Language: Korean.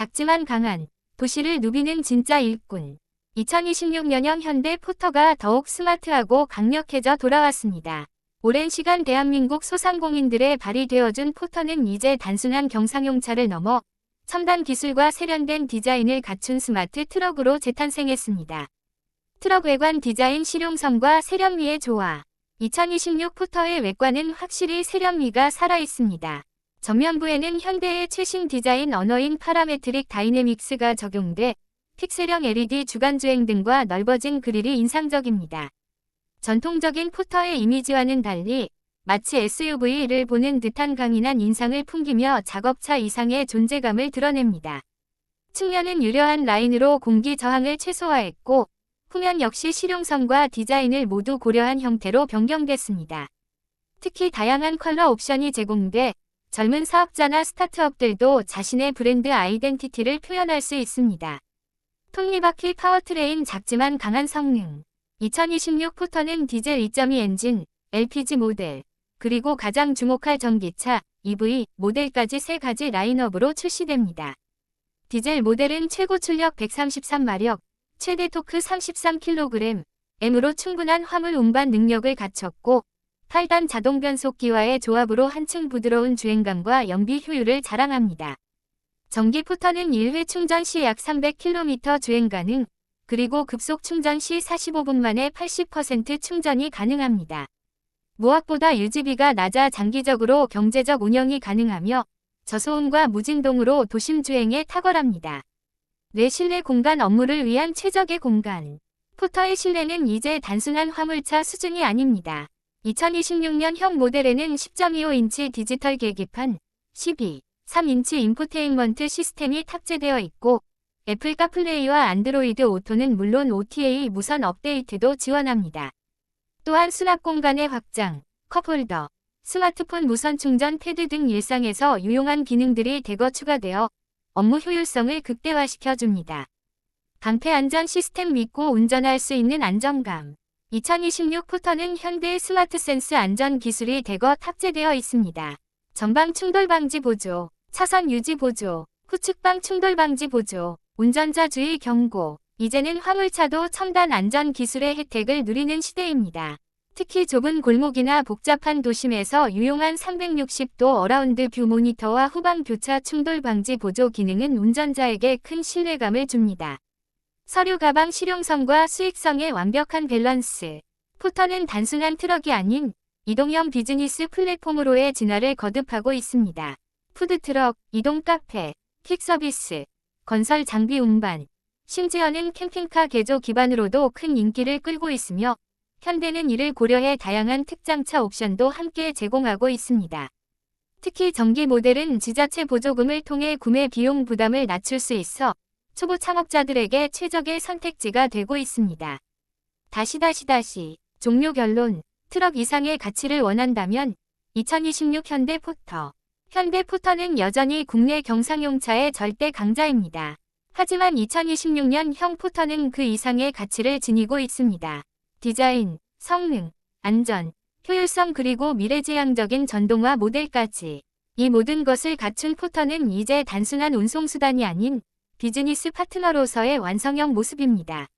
작지만 강한 도시를 누비는 진짜 일꾼. 2026년형 현대 포터가 더욱 스마트하고 강력해져 돌아왔습니다. 오랜 시간 대한민국 소상공인들의 발이 되어준 포터는 이제 단순한 경상용 차를 넘어 첨단 기술과 세련된 디자인을 갖춘 스마트 트럭으로 재탄생했습니다. 트럭 외관 디자인 실용성과 세련미의 조화. 2026 포터의 외관은 확실히 세련미가 살아있습니다. 전면부에는 현대의 최신 디자인 언어인 파라메트릭 다이내믹스가 적용돼 픽셀형 LED 주간주행 등과 넓어진 그릴이 인상적입니다. 전통적인 포터의 이미지와는 달리 마치 SUV를 보는 듯한 강인한 인상을 풍기며 작업차 이상의 존재감을 드러냅니다. 측면은 유려한 라인으로 공기 저항을 최소화했고 후면 역시 실용성과 디자인을 모두 고려한 형태로 변경됐습니다. 특히 다양한 컬러 옵션이 제공돼 젊은 사업자나 스타트업들도 자신의 브랜드 아이덴티티를 표현할 수 있습니다. 톱니바퀴 파워트레인 작지만 강한 성능 2026 포터는 디젤 2.2 엔진, LPG 모델, 그리고 가장 주목할 전기차, EV 모델까지 세 가지 라인업으로 출시됩니다. 디젤 모델은 최고 출력 133마력, 최대 토크 33kg, M으로 충분한 화물 운반 능력을 갖췄고 8단 자동 변속기와의 조합으로 한층 부드러운 주행감과 연비 효율을 자랑합니다. 전기 포터는 1회 충전 시 약 300km 주행 가능, 그리고 급속 충전 시 45분 만에 80% 충전이 가능합니다. 무엇보다 유지비가 낮아 장기적으로 경제적 운영이 가능하며 저소음과 무진동으로 도심 주행에 탁월합니다. 내 실내 공간 업무를 위한 최적의 공간. 포터의 실내는 이제 단순한 화물차 수준이 아닙니다. 2026년 형 모델에는 10.25인치 디지털 계기판, 12, 3인치 인포테인먼트 시스템이 탑재되어 있고 애플 카플레이와 안드로이드 오토는 물론 OTA 무선 업데이트도 지원합니다. 또한 수납 공간의 확장, 컵홀더, 스마트폰 무선 충전 패드 등 일상에서 유용한 기능들이 대거 추가되어 업무 효율성을 극대화시켜 줍니다. 방패 안전 시스템 믿고 운전할 수 있는 안정감. 2026 포터는 현대 스마트 센스 안전 기술이 대거 탑재되어 있습니다. 전방 충돌 방지 보조, 차선 유지 보조, 후측방 충돌 방지 보조, 운전자 주의 경고. 이제는 화물차도 첨단 안전 기술의 혜택을 누리는 시대입니다. 특히 좁은 골목이나 복잡한 도심에서 유용한 360도 어라운드 뷰 모니터와 후방 교차 충돌 방지 보조 기능은 운전자에게 큰 신뢰감을 줍니다. 서류 가방 실용성과 수익성의 완벽한 밸런스. 포터는 단순한 트럭이 아닌 이동형 비즈니스 플랫폼으로의 진화를 거듭하고 있습니다. 푸드트럭, 이동 카페, 퀵 서비스, 건설 장비 운반, 심지어는 캠핑카 개조 기반으로도 큰 인기를 끌고 있으며 현대는 이를 고려해 다양한 특장차 옵션도 함께 제공하고 있습니다. 특히 전기 모델은 지자체 보조금을 통해 구매 비용 부담을 낮출 수 있어 초보 창업자들에게 최적의 선택지가 되고 있습니다. 다시 다시 다시 종료 결론 트럭 이상의 가치를 원한다면 2026 현대 포터 현대 포터는 여전히 국내 경상용차의 절대 강자입니다. 하지만 2026년 형 포터는 그 이상의 가치를 지니고 있습니다. 디자인, 성능, 안전, 효율성 그리고 미래지향적인 전동화 모델까지 이 모든 것을 갖춘 포터는 이제 단순한 운송수단이 아닌 비즈니스 파트너로서의 완성형 모습입니다.